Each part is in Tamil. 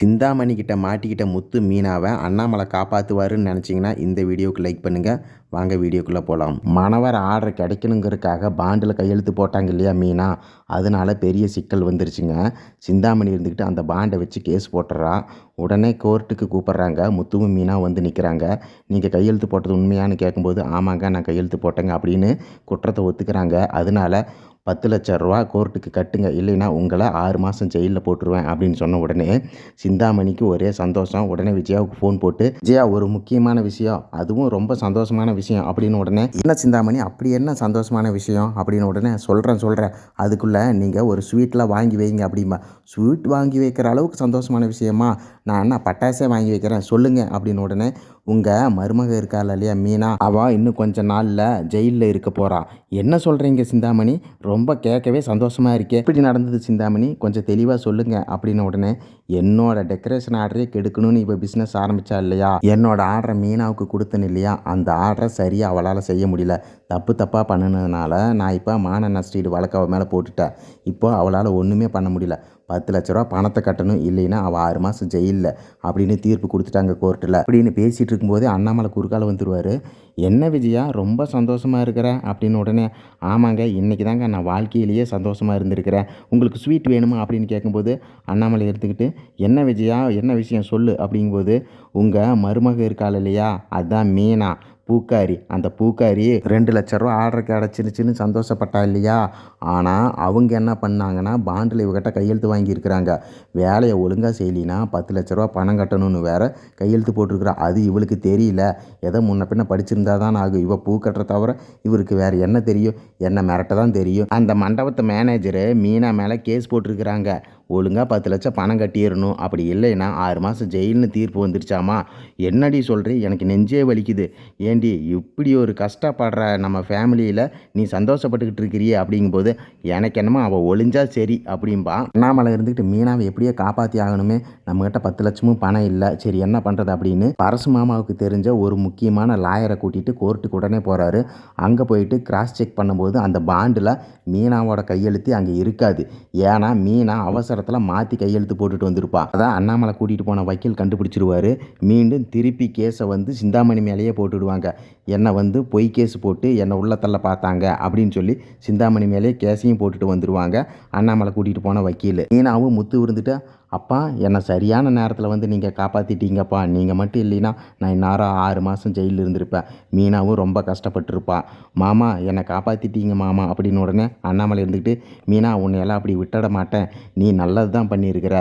சிந்தாமணி கிட்ட மாட்டிக்கிட்ட முத்து மீனாவை அண்ணாமலை காப்பாற்றுவாருன்னு நினச்சிங்கன்னா இந்த வீடியோவுக்கு லைக் பண்ணுங்கள் வாங்க வீடியோக்குள்ளே போகலாம் மணவர் ஆர்டர் கிடைக்கணுங்கிறதுக்காக பாண்டில் கையெழுத்து போட்டாங்க இல்லையா மீனா? அதனால பெரிய சிக்கல் வந்துருச்சுங்க. சிந்தாமணி இருந்துக்கிட்டு அந்த பாண்டை வச்சு கேஸ் போட்டுறா. உடனே கோர்ட்டுக்கு கூப்பிட்றாங்க. முத்துவும் மீனா வந்து நிற்கிறாங்க நீங்கள் கையெழுத்து போட்டது உண்மையானு கேட்கும்போது ஆமாங்க நான் கையெழுத்து போட்டேங்க அப்படின்னு குற்றத்தை ஒத்துக்கிறாங்க. அதனால பத்து லட்ச ரூபா கோர்ட்டுக்கு கட்டுங்க. இல்லைன்னா உங்களை ஆறு மாதம் ஜெயிலில் போட்டுருவேன் அப்படின்னு சொன்ன உடனே சிந்தாமணிக்கு ஒரே சந்தோஷம். உடனே விஜயாவுக்கு ஃபோன் போட்டு விஜயா ஒரு முக்கியமான விஷயம். அதுவும் ரொம்ப சந்தோஷமான விஷயம். அப்படின்னு உடனே என்ன சிந்தாமணி? அப்படி என்ன சந்தோஷமான விஷயம்? அப்படின்னு உடனே சொல்கிறேன் சொல்கிறேன் அதுக்குள்ளே நீங்கள் ஒரு ஸ்வீட்லாம் வாங்கி வைங்க அப்படிம்பா. ஸ்வீட் வாங்கி வைக்கிற அளவுக்கு சந்தோஷமான விஷயமா? நான் என்ன பட்டாசே வாங்கி வைக்கிறேன். சொல்லுங்கள் அப்படின்னு உடனே உங்கள் மருமக இருக்காள் இல்லையா மீனா? அவள் இன்னும் கொஞ்ச நாளில் ஜெயிலில் இருக்க போகிறா என்ன சொல்கிறீங்க சிந்தாமணி? ரொம்ப கேட்கவே சந்தோஷமாக இருக்கே. எப்படி நடந்தது சிந்தாமணி? கொஞ்சம் தெளிவாக சொல்லுங்கள் அப்படின்னு உடனே என்னோட டெக்கரேஷன் ஆர்டரே கெடுக்கணும்னு இப்போ பிஸ்னஸ் ஆரம்பித்தா இல்லையா? என்னோட ஆர்டரை மீனாவுக்கு கொடுத்தேன் இல்லையா? அந்த ஆர்டரை சரியாக அவளால் செய்ய முடியல. தப்பு தப்பாக பண்ணினதுனால நான் இப்போ மான நஷ்டீடு வழக்கு அவள் மேலே போட்டுட்டேன். இப்போ அவளால் ஒன்றுமே பண்ண முடியல. பத்து லட்ச ரூபா பணத்தை கட்டணும் இல்லைன்னா அவள் ஆறு மாதம் ஜெயிலில் அப்படின்னு தீர்ப்பு கொடுத்துட்டாங்க கோர்ட்டில். அப்படின்னு பேசிகிட்டு இருக்கும்போது அண்ணாமலை குறுக்கால வந்துடுவார் என்ன விஜயா ரொம்ப சந்தோஷமாக இருக்கிற? அப்படின்னு உடனே ஆமாங்க இன்றைக்கி தாங்க நான் வாழ்க்கையிலேயே சந்தோஷமாக இருந்திருக்கிறேன். உங்களுக்கு ஸ்வீட் வேணுமா? அப்படின்னு கேட்கும்போது அண்ணாமலை எடுத்துக்கிட்டு என்ன விஜயா என்ன விஷயம் சொல்லு? அப்படிங்கும்போது உங்கள் மருமக இருக்காள் இல்லையா? அதுதான் மீனா. பூக்காரி. அந்த பூக்காரி ரெண்டு லட்ச ரூபா ஆர்டர் கிடச்சிருச்சுன்னு சந்தோஷப்பட்டா இல்லையா? ஆனால் அவங்க என்ன பண்ணாங்கன்னா பாண்டில் இவகிட்ட கையெழுத்து வாங்கியிருக்கிறாங்க. வேலையை ஒழுங்காக செய்யலினா பத்து லட்ச ரூபா பணம் கட்டணும்னு வேற கையெழுத்து போட்டிருக்கிறா. அது இவளுக்கு தெரியல. எதை முன்ன பின்ன படிச்சிருந்தா தான் ஆகும். இவள் பூ கட்டுற தவிர இவருக்கு வேறு என்ன தெரியும்? என்ன மிரட்ட தான் தெரியும். அந்த மண்டபத்து மேனேஜரு மீனா மேலே கேஸ் போட்டிருக்கிறாங்க. ஒழுங்காக பத்து லட்சம் பணம் கட்டிடணும் அப்படி இல்லைன்னா ஆறு மாதம் ஜெயில்னு தீர்ப்பு வந்துருச்சாமா? என்னடி சொல்கிறேன் எனக்கு நெஞ்சே வலிக்குது. ஏண்டி இப்படி ஒரு கஷ்டப்படுற நம்ம ஃபேமிலியில் நீ சந்தோஷப்பட்டுக்கிட்டு இருக்கிறியே அப்படிங்கும்போது எனக்கு என்னமோ அவள் ஒளிஞ்சா சரி அப்படின்பா அண்ணாமலை இருந்துக்கிட்டு மீனாவை எப்படியோ காப்பாற்றி ஆகணுமே. நம்மக்கிட்ட பத்து லட்சமும் பணம் இல்லை. சரி என்ன பண்ணுறது அப்படின்னு பரசு மாமாவுக்கு தெரிஞ்ச ஒரு முக்கியமான லாயரை கூட்டிகிட்டு கோர்ட்டுக்கு உடனே போகிறாரு அங்கே போயிட்டு கிராஸ் செக் பண்ணும்போது அந்த பாண்டில் மீனாவோட கையெழுத்து அங்கே இருக்காது. ஏன்னா மீனா அவசரத்தில் மாற்றி கையெழுத்து போட்டுட்டு வந்திருப்பான் அதான் அண்ணாமலை கூட்டிகிட்டு போன வக்கீல் கண்டுபிடிச்சிருவாரு. மீண்டும் திருப்பி கேஸை வந்து சிந்தாமணி மேலேயே போட்டுடுவாங்க. என்னை வந்து பொய் கேஸ் போட்டு என்னை உள்ளத்தள்ள பார்த்தாங்க அப்படின்னு சொல்லி சிந்தாமணி மேலேயே கேஸையும் போட்டுட்டு வந்துடுவாங்க அண்ணாமலை கூட்டிகிட்டு போன வக்கீல். மீனாவும் முத்து விருந்துட்டு அப்பா என்னை சரியான நேரத்தில் வந்து நீங்கள் காப்பாற்றிட்டீங்கப்பா நீங்கள் மட்டும் இல்லைன்னா நான் இந்நேரம் ஆறு மாதம் ஜெயிலில் இருந்திருப்பேன். மீனாவும் ரொம்ப கஷ்டப்பட்டுருப்பா. மாமா என்னை காப்பாற்றிட்டீங்க மாமா அப்படின்னு உடனே அண்ணாமலை இருந்துக்கிட்டு மீனா உன்னையெல்லாம் அப்படி விட்டுட மாட்டேன். நீ நல்லது தான் பண்ணியிருக்கிற.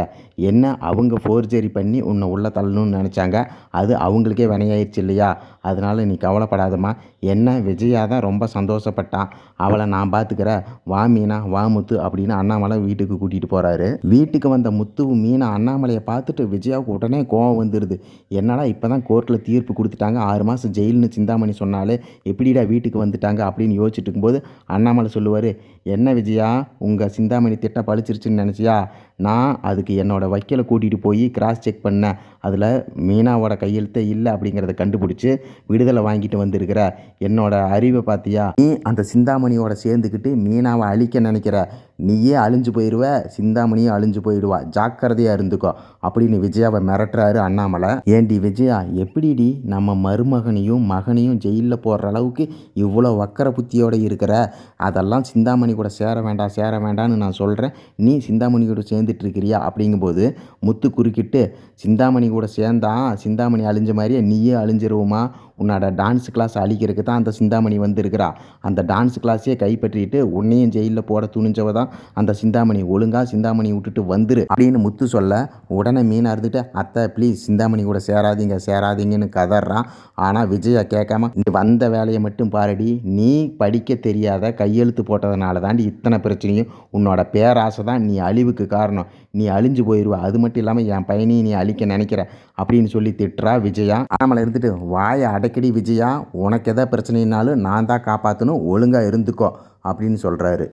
என்ன அவங்க ஃபோர்ஜரி பண்ணி உன்னை உள்ளே தள்ளணும்னு நினச்சாங்க. அது அவங்களுக்கே வினையாயிடுச்சு இல்லையா? அதனால் நீ கவலைப்படாதம்மா. என்ன விஜயா தான் ரொம்ப சந்தோஷப்பட்டான் அவளை நான் பார்த்துக்கிறேன் வா மீனா வா முத்து அப்படின்னு அண்ணாமலை வீட்டுக்கு கூட்டிகிட்டு போகிறாரு வீட்டுக்கு வந்த முத்துவும் மீனா அண்ணாமலையை பார்த்துட்டு விஜயாவுக்கு உடனே கோவம் வந்துடுது என்னடா இப்போ தான் கோர்ட்டில் தீர்ப்பு கொடுத்துட்டாங்க. ஆறு மாதம் ஜெயில்னு சிந்தாமணி சொன்னாலே எப்படிடா வீட்டுக்கு வந்துட்டாங்க அப்படின்னு யோசிச்சுட்டு இருக்கும்போது அண்ணாமலை சொல்லுவார் என்ன விஜயா உங்கள் சிந்தாமணி திட்டம் பழிச்சிருச்சுன்னு நினச்சியா? நான் அதுக்கு என்னோடய வக்கீலை கூட்டிகிட்டு போய் கிராஸ் செக் பண்ணேன் அதில் மீனாவோட கையெழுத்தே இல்லை அப்படிங்கிறத கண்டுபிடிச்சி விடுதலை வாங்கிட்டு வந்திருக்கிற. என்னோட அறிவை பார்த்தியா? நீ அந்த சிந்தாமணியோட சேர்ந்துக்கிட்டு மீனாவை அழிக்க நினைக்கிற. நீயே அழிஞ்சு போயிடுவ சிந்தாமணியும் அழிஞ்சு போயிடுவா. ஜாக்கிரதையாக இருந்துக்கோ. அப்படின்னு விஜயாவை மிரட்டுறாரு அண்ணாமலை. ஏண்டி விஜயா எப்படிடி நம்ம மருமகனையும் மகனையும் ஜெயிலில் போடுற அளவுக்கு இவ்வளோ வக்கர புத்தியோடு இருக்கிற? அதெல்லாம் சிந்தாமணி கூட சேர வேண்டாம் சேர வேண்டாம்னு நான் சொல்கிறேன் நீ சிந்தாமணி கூட இருக்கிறியா அப்படிங்கும்போது முத்து குறுக்கிட்டு சிந்தாமணி கூட சேர்ந்தா சிந்தாமணி அழிஞ்ச மாதிரியே நீயே அழிஞ்சிருவோமா? உன்னோட டான்ஸ் கிளாஸ் அழிக்கிறதுக்கு தான் அந்த சிந்தாமணி வந்திருக்கிறா. அந்த டான்ஸ் கிளாஸே கைப்பற்றிட்டு உன்னையும் ஜெயிலில் போட துணிஞ்சவ தான் அந்த சிந்தாமணி. ஒழுங்காக சிந்தாமணி விட்டுட்டு வந்துரு. அப்படின்னு முத்து சொல்ல உடனே மீனாக இருந்துட்டு அத்தை ப்ளீஸ் சிந்தாமணி கூட சேராதீங்க சேராதீங்கன்னு கதறான். ஆனால் விஜயா கேட்காம நீ வந்த வேலையை மட்டும் பாருடி. நீ படிக்க தெரியாத கையெழுத்து போட்டதுனால தாண்டி இத்தனை பிரச்சனையும் உன்னோட பேராசை தான் நீ அழிவுக்கு காரணம். காரணம் நீ அழிஞ்சு போயிடுவ அது மட்டும் இல்லாமல் என் பையனையும் நீ அழிக்க நினைக்கிற. அப்படின்னு சொல்லி திட்டுறா விஜயா. ஆமாம் இருந்துட்டு வாயை அடைக்கடி விஜயா. உனக்கு எதாவது பிரச்சனைனாலும் நான் தான் காப்பாற்றணும் ஒழுங்காக இருந்துக்கோ. அப்படின்னு சொல்கிறாரு